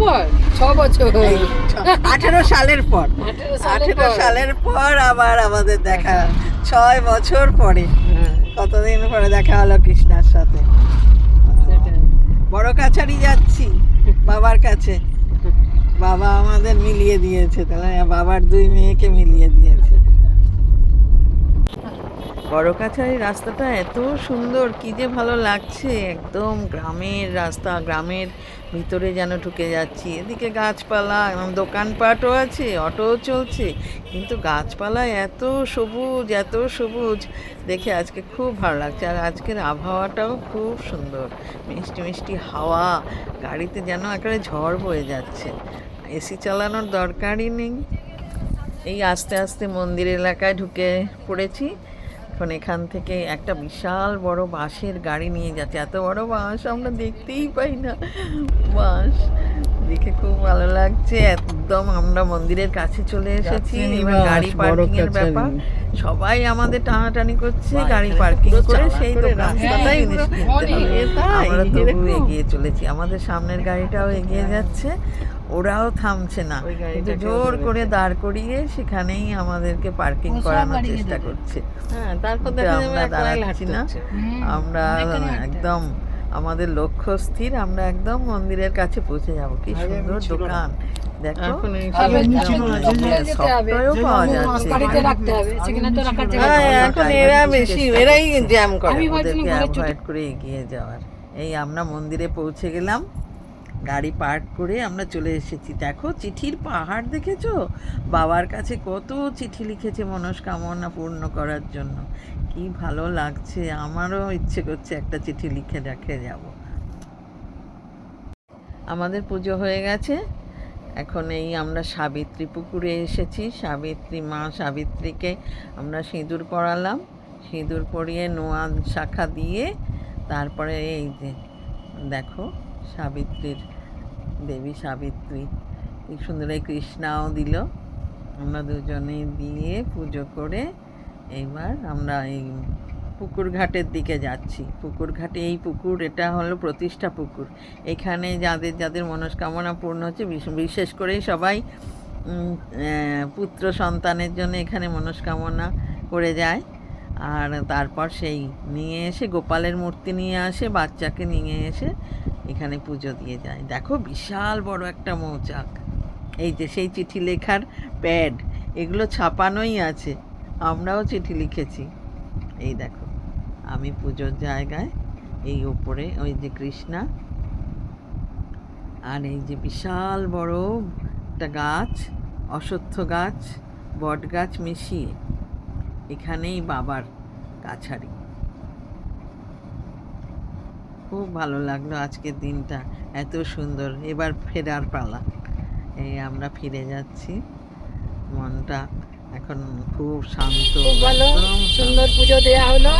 পর ছ বছর। আঠেরো সালের পর। আঠেরো সালের পর। আবার আমাদের দেখা। ছয় বছর পরে। হ্যাঁ, কতদিন পরে দেখা হলো কৃষ্ণার সাথে? বড় কাছারি যাচ্ছি বাবার কাছে। বাবা আমাদের মিলিয়ে দিয়েছে তাহলে বাবার দুই মেয়েকে মিলিয়ে দিয়েছে। বড় কাছারি রাস্তাটা এত সুন্দর, কি যে ভালো লাগছে। একদম গ্রামের রাস্তা, গ্রামের ভিতরে যেন ঢুকে যাচ্ছি। এদিকে গাছপালা, এবং দোকানপাটও আছে, অটোও চলছে। কিন্তু গাছপালা এত সবুজ এত সবুজ, দেখে আজকে খুব ভালো লাগছে। আর আজকের আবহাওয়াটাও খুব সুন্দর। মিষ্টি মিষ্টি হাওয়া, গাড়িতে যেন একেবারে ঝড় বয়ে যাচ্ছে। এসি চালানোর দরকারই নেই। এই আস্তে আস্তে মন্দির এলাকায় ঢুকে পড়েছি। এখন এখান থেকে একটা বিশাল বড় বাঁশের গাড়ি নিয়ে যাচ্ছে। এত বড় বাঁশ আমরা দেখতেই পাই না। বাঁশ দেখে খুব ভালো লাগছে। একদম আমরা মন্দিরের কাছে চলে এসেছি। এবার গাড়ি পার্কিং এর ব্যাপার। সবাই আমাদের টানাটানি করছে গাড়ি পার্কিং করে সেই দোকানটাই রাস্তাটাই জিনিস কিনতে আমরা এরকম? এগিয়ে চলেছি। আমাদের সামনের গাড়িটাও এগিয়ে যাচ্ছে। ওরাও থামছে না। কিন্তু জোর করে দাঁড় করিয়ে সেখানেই আমাদেরকে পার্কিং করানোর চেষ্টা করছে। হ্যাঁ আমরা দাঁড়াচ্ছি না। আমরা। একদম আমাদের লক্ষ্য স্থির। আমরা একদম মন্দিরের কাছে পৌঁছে যাব। কি সুন্দর। দোকান। দেখো পাওয়া যাচ্ছে। হ্যাঁ। এখন এরা বেশি এরাই জ্যাম করে ওদেরকে অ্যাভয়েড করে এগিয়ে যাওয়ার। এই আমরা মন্দিরে পৌঁছে গেলাম। গাড়ি পার্ক করে আমরা চলে এসেছি। দেখো, চিঠির পাহাড় দেখেছ? বাবার কাছে কত চিঠি লিখেছে মনস্কামনা পূর্ণ করার জন্য। কি ভালো লাগছে, আমারও ইচ্ছে করছে একটা চিঠি লিখে রেখে যাব। আমাদের পুজো হয়ে গেছে। এখন এই আমরা সাবিত্রী পুকুরে এসেছি। সাবিত্রী মা সাবিত্রীকে আমরা সিঁদুর পরালাম। সিঁদুর পরিয়ে নোয়া শাখা দিয়ে তারপরে এই যে, দেখো সাবিত্রীর, দেবী সাবিত্রী। কি সুন্দর এই কৃষ্ণাও দিল। আমরা দুজনে দিয়ে পুজো করে এইবার আমরা এই পুকুর ঘাটের দিকে যাচ্ছি। পুকুর ঘাটে এই পুকুর, এটা হলো প্রতিষ্ঠা পুকুর। এখানে যাদের যাদের মনস্কামনা পূর্ণ হচ্ছে, বিশ- বিশেষ করে সবাই পুত্র সন্তানের জন্য এখানে মনস্কামনা করে যায়। আর তারপর সেই নিয়ে এসে গোপালের মূর্তি নিয়ে আসে, বাচ্চাকে নিয়ে এসে এখানে পুজো দিয়ে যায়। দেখো বিশাল বড় একটা মৌচাক। এই যে সেই চিঠি লেখার প্যাড, এগুলো ছাপানোই আছে। আমরাও চিঠি লিখেছি। এই দেখো, আমি পুজোর জায়গায় এই ওপরে ওই যে কৃষ্ণা আর এই যে বিশাল বড় একটা গাছ, অশ্বত্থ গাছ বট গাছ মিশিয়ে এখানেই বাবার কাছারি। খুব ভালো লাগল আজকের দিনটা এত সুন্দর। এবার ফেরার পালা। এই আমরা ফিরে যাচ্ছি। মনটা এখন খুব শান্ত ভালো সুন্দর পুজো দেওয়া হলো।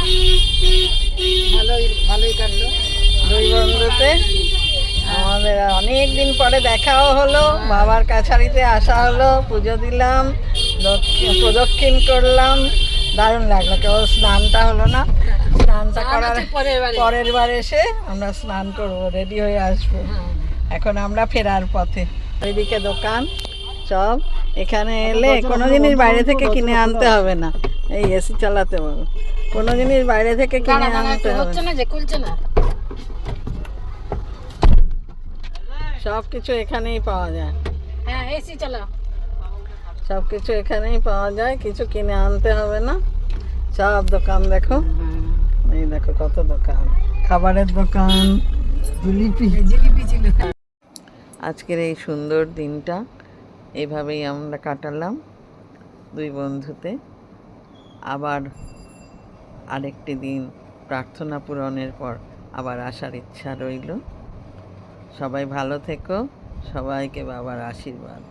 ভালোই ভালোই কাটলো। দুই বন্ধুতে আমাদের অনেক দিন পরে দেখাও হলো বাবার কাছারিতে আসা হলো পুজো দিলাম প্রদক্ষিণ করলাম। দারুণ লাগল। কেবল স্নানটা হলো না। স্নানটা করার পরের বার। এসে আমরা স্নান করব রেডি হয়ে আসব। হ্যাঁ। এখন আমরা ফেরার পথে। ওইদিকে দোকান সব এখানে এলে কোনো জিনিস বাইরে থেকে কিনে আনতে হবে না। এই এসি চালাতে বলো কোনো জিনিস বাইরে থেকে কিনে আনতে হবে হচ্ছে না না যে খুলছে না। সব কিছু এখানেই পাওয়া যায়। হ্যাঁ এসি চালাও। সব কিছু এখানেই পাওয়া যায়, কিছু কিনে আনতে হবে না। সব দোকান দেখো। এই দেখো কত দোকান। খাবারের দোকান, জিলিপি। জিলিপি ছিল আজকের এই সুন্দর দিনটা এইভাবেই আমরা কাটালাম দুই বন্ধুতে। আবার আরেকটি দিন প্রার্থনা পূরণের পর আবার আসার ইচ্ছা রইল। সবাই ভালো থেকো, সবাইকে বাবার আশীর্বাদ।